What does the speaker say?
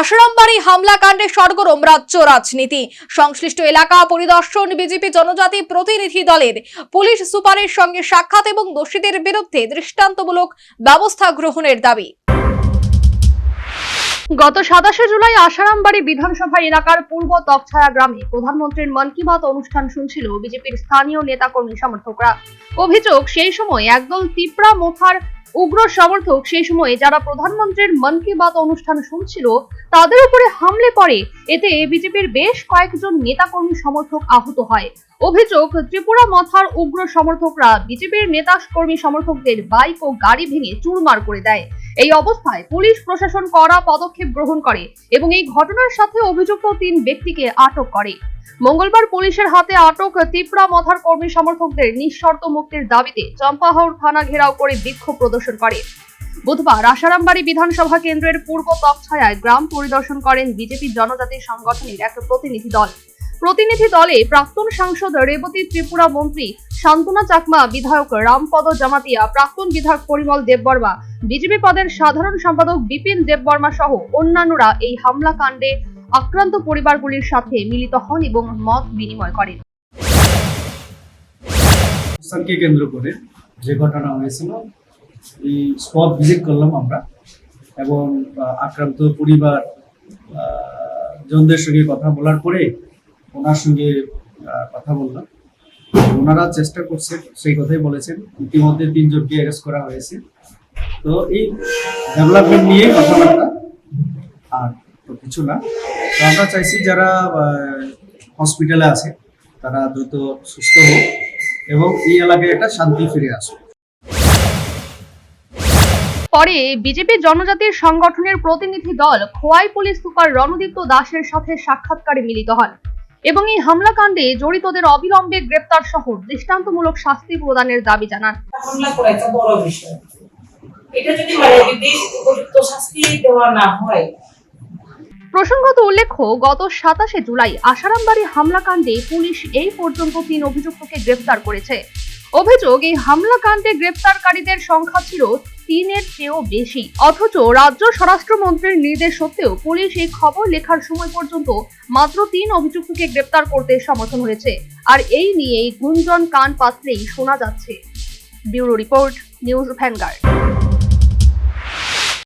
আশরামবাড়ি হামলা কাণ্ডে সরগরম রাজ্য রাজনীতি। সংশ্লিষ্ট এলাকা পরিদর্শন বিজেপি জনজাতি প্রতিনিধি দলের পুলিশ সুপারের সঙ্গে সাক্ষাৎ এবং দোষীদের বিরুদ্ধে দৃষ্টান্তমূলক ব্যবস্থা গ্রহণের দাবি। গত সাতাশে জুলাই আসারামবাড়ি বিধানসভা এলাকার পূর্ব তকছায়া গ্রামে প্রধানমন্ত্রীর মন কি বাত অনুষ্ঠান শুনছিল বিজেপির স্থানীয় নেতাকর্মী সমর্থকরা। অভিযোগ, সেই সময় একদল তিপ্রা মোথার উগ্র সমর্থক সেই সময়ে যারা প্রধানমন্ত্রীর মন কি বাত অনুষ্ঠান শুনছিল, তাদের উপরে হামলে পড়ে। এতে বিজেপির বেশ কয়েকজন নেতাকর্মী সমর্থক আহত হয়। অভিযোগ, ত্রিপুরা মথার উগ্র সমর্থকরা বিজেপির নেতা কর্মী সমর্থকদের বাইক ও গাড়ি ভেঙে চুরমার করে দেয়। এই অবস্থায় পুলিশ প্রশাসন কড়া পদক্ষেপ গ্রহণ করে এবং এই ঘটনার সাথে অভিযুক্ত তিন ব্যক্তিকে আটক করে। মঙ্গলবার পুলিশের হাতে আটক তিপ্রা মথার কর্মী সমর্থকদের নিঃশর্ত মুক্তির দাবিতে চম্পাহাওড় থানা ঘেরাও করে বিক্ষোভ প্রদর্শন করে বুধবার আসারামবাড়ি বিধানসভা কেন্দ্রের পূর্ব তকছায়ায় গ্রাম পরিদর্শন করেন বিজেপি জনজাতি সংগঠনের এক প্রতিনিধি দল। প্রতিনিধি দলে প্রাক্তন সাংসদ রেবতী ত্রিপুরা মন্ত্রী শান্তনা চাকমা, বিধায়ক রামপদ জামাতিয়া, প্রাক্তন বিধায়ক পরিমল দেববর্মা, বিজেপি পদের সাধারণ সম্পাদক বিপিন দেববর্মা সহ অন্যান্যরা এই হামলা কাণ্ডে আক্রান্ত পরিবারগুলির সাথে মিলিত হন এবং মত বিনিময় করেন। কেন্দ্র করে যে ঘটনা হয়েছিল, এই স্পট ভিজিট করলাম আমরা এবং আক্রান্ত পরিবার জনদের সঙ্গে কথা বলার পরে ওনার সঙ্গে কথা বললাম। ওনারা চেষ্টা করছেন সেই কথাই বলেছেন, ইতিমধ্যে তিনজনকে অ্যারেস্ট করা হয়েছে। তো এই ডেভেলপমেন্ট নিয়ে কথাবার্তা আর তো কিছু না। আমরা চাইছি যারা হসপিটালে আছে তারা দ্রুত সুস্থ হোক এবং এই এলাকায় একটা শান্তি ফিরে আসুক। পরে বিজেপি জনজাতির সংগঠনের প্রতিনিধি দল খোয়াই পুলিশ সুপার রণদীপ্ত দাসের সাথে সাক্ষাৎকারে মিলিত হন এবং এই হামলাকাণ্ডে জড়িতদের অবিলম্বে গ্রেপ্তার সহ দৃষ্টান্তমূলক শাস্তি প্রদানের দাবি জানান। হামলা করা একটা বড় বিষয়। এটা যদি মানে যদি উপযুক্ত শাস্তি দেওয়া না হয় প্রসঙ্গত উল্লেখ্য, গত সাতাশে জুলাই আসারামবাড়ি হামলাকাণ্ডে পুলিশ এই পর্যন্ত তিন অভিযুক্তকে গ্রেপ্তার করেছে। অভিযোগ, এই হামলাকাণ্ডে গ্রেপ্তারকারীদের সংখ্যা ছিল তিনের চেয়েও বেশি। অথচ রাজ্য স্বরাষ্ট্রমন্ত্রীর নির্দেশ সত্ত্বেও পুলিশ এই খবর লেখার সময় পর্যন্ত মাত্র তিন অভিযুক্তকে গ্রেপ্তার করতে সমর্থন হয়েছে। আর এই নিয়েই গুঞ্জন কান পাতলেই শোনা যাচ্ছে। Bureau report, news Vanguard.